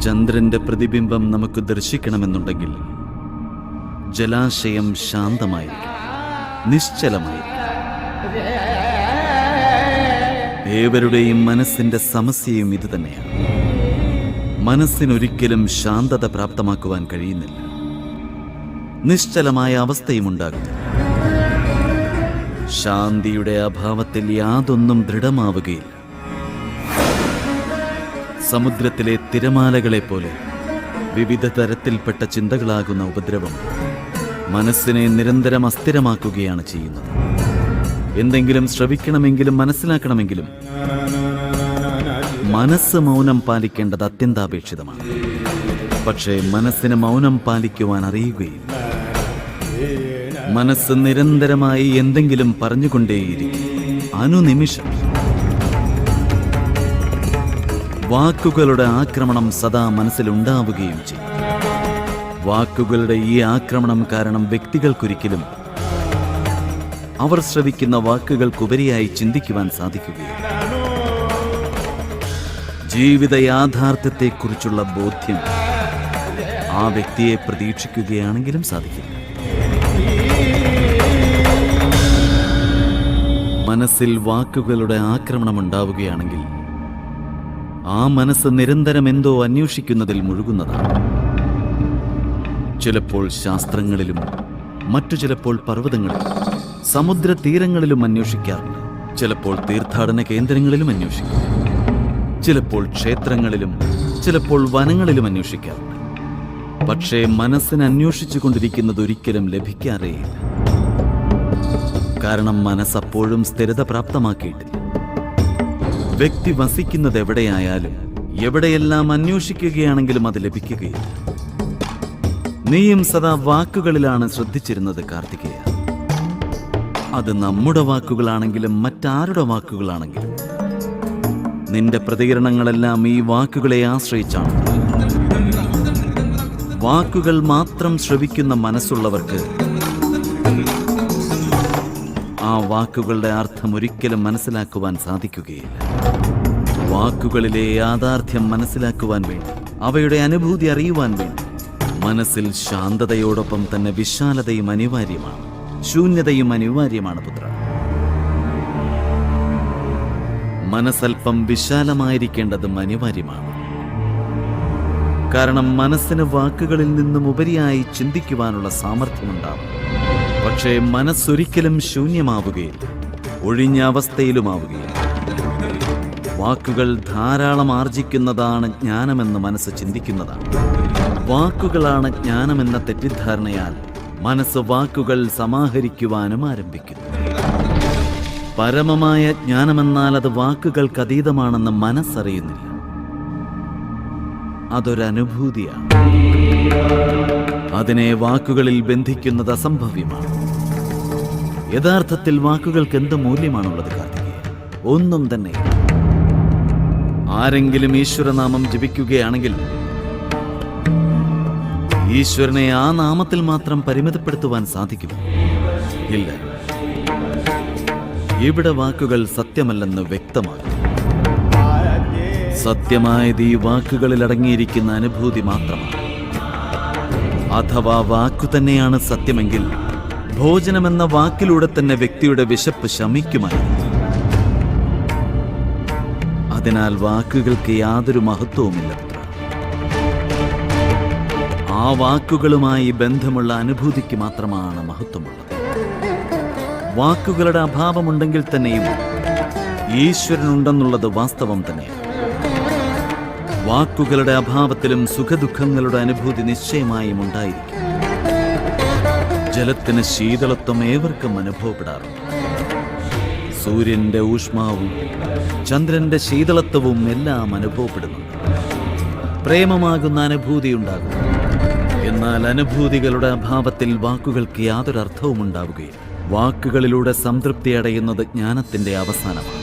ചന്ദ്രന്റെ പ്രതിബിംബം നമുക്ക് ദർശിക്കണമെന്നുണ്ടെങ്കിൽ ജലാശയം ശാന്തമായിരിക്കും നിശ്ചലമായിരിക്കും ഏവരുടെയും മനസ്സിന്റെ സമസ്യയും ഇത് തന്നെയാണ്. മനസ്സിനൊരിക്കലും ശാന്തത പ്രാപ്തമാക്കുവാൻ കഴിയുന്നില്ല. നിശ്ചലമായ അവസ്ഥയും ഉണ്ടാകുന്നു. ശാന്തിയുടെ അഭാവത്തിൽ യാതൊന്നും ദൃഢമാവുകയില്ല. സമുദ്രത്തിലെ തിരമാലകളെ പോലെ വിവിധ തരത്തിൽപ്പെട്ട ചിന്തകളാകുന്ന ഉപദ്രവം മനസ്സിനെ നിരന്തരം അസ്ഥിരമാക്കുകയാണ് ചെയ്യുന്നത്. എന്തെങ്കിലും ശ്രവിക്കണമെങ്കിലും മനസ്സിലാക്കണമെങ്കിലും മനസ്സ് മൗനം പാലിക്കേണ്ടത് അത്യന്താപേക്ഷിതമാണ്. പക്ഷേ മനസ്സിന് മൗനം പാലിക്കുവാൻ അറിയുകയില്ല. മനസ്സ് നിരന്തരമായി എന്തെങ്കിലും പറഞ്ഞുകൊണ്ടേയിരിക്കും. അനുനിമിഷം. വാക്കുകളുടെ ആക്രമണം സദാ മനസ്സിലുണ്ടാവുകയും ചെയ്യും. വാക്കുകളുടെ ഈ ആക്രമണം കാരണം വ്യക്തികൾക്കൊരിക്കലും അവർ ശ്രവിക്കുന്ന വാക്കുകൾക്കുപരിയായി ചിന്തിക്കുവാൻ സാധിക്കുകയും ജീവിത യാഥാർത്ഥ്യത്തെക്കുറിച്ചുള്ള ബോധ്യം ആ വ്യക്തിയെ പ്രതീക്ഷിക്കുകയാണെങ്കിലും സാധിക്കില്ല. മനസ്സിൽ വാക്കുകളുടെ ആക്രമണം ഉണ്ടാവുകയാണെങ്കിൽ ആ മനസ്സ് നിരന്തരം എന്തോ അന്വേഷിക്കുന്നതിൽ മുഴുകുന്നതാണ്. ചിലപ്പോൾ ശാസ്ത്രങ്ങളിലും മറ്റു ചിലപ്പോൾ പർവതങ്ങളിലും സമുദ്ര തീരങ്ങളിലും അന്വേഷിക്കാറുണ്ട്. ചിലപ്പോൾ തീർത്ഥാടന കേന്ദ്രങ്ങളിലും അന്വേഷിക്കും. ചിലപ്പോൾ ക്ഷേത്രങ്ങളിലും ചിലപ്പോൾ വനങ്ങളിലും അന്വേഷിക്കാറുണ്ട്. പക്ഷേ മനസ്സിന് അന്വേഷിച്ചു കൊണ്ടിരിക്കുന്നത് ഒരിക്കലും ലഭിക്കാറേയില്ല. കാരണം മനസ്സപ്പോഴും സ്ഥിരത പ്രാപ്തമാക്കിയിട്ടില്ല. വ്യക്തി വസിക്കുന്നത് എവിടെയായാലും എവിടെയെല്ലാം അന്വേഷിക്കുകയാണെങ്കിലും അത് ലഭിക്കുകയില്ല. നീയും സദാ വാക്കുകളിലാണ് ശ്രദ്ധിച്ചിരുന്നത് കാർത്തികേയ. അത് നമ്മുടെ വാക്കുകളാണെങ്കിലും മറ്റാരുടെ വാക്കുകളാണെങ്കിലും. നിന്റെ പ്രതികരണങ്ങളെല്ലാം ഈ വാക്കുകളെ ആശ്രയിച്ചാണ്. വാക്കുകൾ മാത്രം ശ്രവിക്കുന്ന മനസ്സുള്ളവർക്ക് ആ വാക്കുകളുടെ അർത്ഥം ഒരിക്കലും മനസ്സിലാക്കുവാൻ സാധിക്കുകയില്ല. വാക്കുകളിലെ യാഥാർത്ഥ്യം മനസ്സിലാക്കുവാൻ വേണ്ടി അവയുടെ അനുഭൂതി അറിയുവാൻ വേണ്ടി. മനസ്സിൽ ശാന്തതയോടൊപ്പം തന്നെ വിശാലതയും അനിവാര്യമാണ്. ശൂന്യതയും അനിവാര്യമാണ് പുത്ര. മനസ്സൽപ്പം വിശാലമായിരിക്കേണ്ടതും അനിവാര്യമാണ്. കാരണം മനസ്സിന് വാക്കുകളിൽ നിന്നും ഉപരിയായി ചിന്തിക്കുവാനുള്ള സാമർഥ്യമുണ്ടാവും. പക്ഷേ മനസ്സൊരിക്കലും ശൂന്യമാവുകയില്ല. ഒഴിഞ്ഞ അവസ്ഥയിലുമാവുകയില്ല. വാക്കുകൾ ധാരാളം ആർജിക്കുന്നതാണ് ജ്ഞാനമെന്ന് മനസ്സ് ചിന്തിക്കുന്നതാണ്. വാക്കുകളാണ് ജ്ഞാനമെന്ന തെറ്റിദ്ധാരണയാൽ മനസ്സ് വാക്കുകൾ സമാഹരിക്കുവാനും ആരംഭിക്കുന്നു. പരമമായ ജ്ഞാനമെന്നാൽ അത് വാക്കുകൾക്ക് അതീതമാണെന്ന് മനസ്സറിയുന്നില്ല. അതൊരനുഭൂതിയാണ്. അതിനെ വാക്കുകളിൽ ബന്ധിക്കുന്നത് അസംഭവ്യമാണ്. യഥാർത്ഥത്തിൽ വാക്കുകൾക്ക് എന്ത് മൂല്യമാണുള്ളത് കാർത്തികേ? ഒന്നും തന്നെ ആരെങ്കിലും ഈശ്വരനാമം ജപിക്കുകയാണെങ്കിൽ ഈശ്വരനെ ആ നാമത്തിൽ മാത്രം പരിമിതപ്പെടുത്തുവാൻ സാധിക്കും. ഇല്ല. ഇവിടെ വാക്കുകൾ സത്യമല്ലെന്ന് വ്യക്തമാകും. സത്യമായത് ഈ വാക്കുകളിൽ അടങ്ങിയിരിക്കുന്ന അനുഭൂതി മാത്രമാണ്. അഥവാ വാക്കു തന്നെയാണ് സത്യമെങ്കിൽ ഭോജനമെന്ന വാക്കിലൂടെ തന്നെ വ്യക്തിയുടെ വിശപ്പ് ശമിക്കുമായിരുന്നു. അതിനാൽ വാക്കുകൾക്ക് യാതൊരു മഹത്വവുമില്ല ആ വാക്കുകളുമായി ബന്ധമുള്ള അനുഭൂതിക്ക് മാത്രമാണ് മഹത്വമുള്ളത്. വാക്കുകളുടെ അഭാവമുണ്ടെങ്കിൽ തന്നെയും ഈശ്വരനുണ്ടെന്നുള്ളത് വാസ്തവം തന്നെയാണ്. വാക്കുകളുടെ അഭാവത്തിലും സുഖദുഃഖങ്ങളുടെ അനുഭൂതി നിശ്ചയമായും ഉണ്ടായിരിക്കും. ജലത്തിന് ശീതളത്വം ഏവർക്കും അനുഭവപ്പെടാറുണ്ട്. സൂര്യന്റെ ഊഷ്മാവും ചന്ദ്രന്റെ ശീതളത്വവും എല്ലാം അനുഭവപ്പെടുന്നുണ്ട്. പ്രേമമാകുന്ന അനുഭൂതി ഉണ്ടാകും. എന്നാൽ അനുഭൂതികളുടെ അഭാവത്തിൽ വാക്കുകൾക്ക് യാതൊരു ഉണ്ടാവുകയില്ല വാക്കുകളിലൂടെ സംതൃപ്തി അടയുന്നത് ജ്ഞാനത്തിന്റെ അവസാനമാണ്.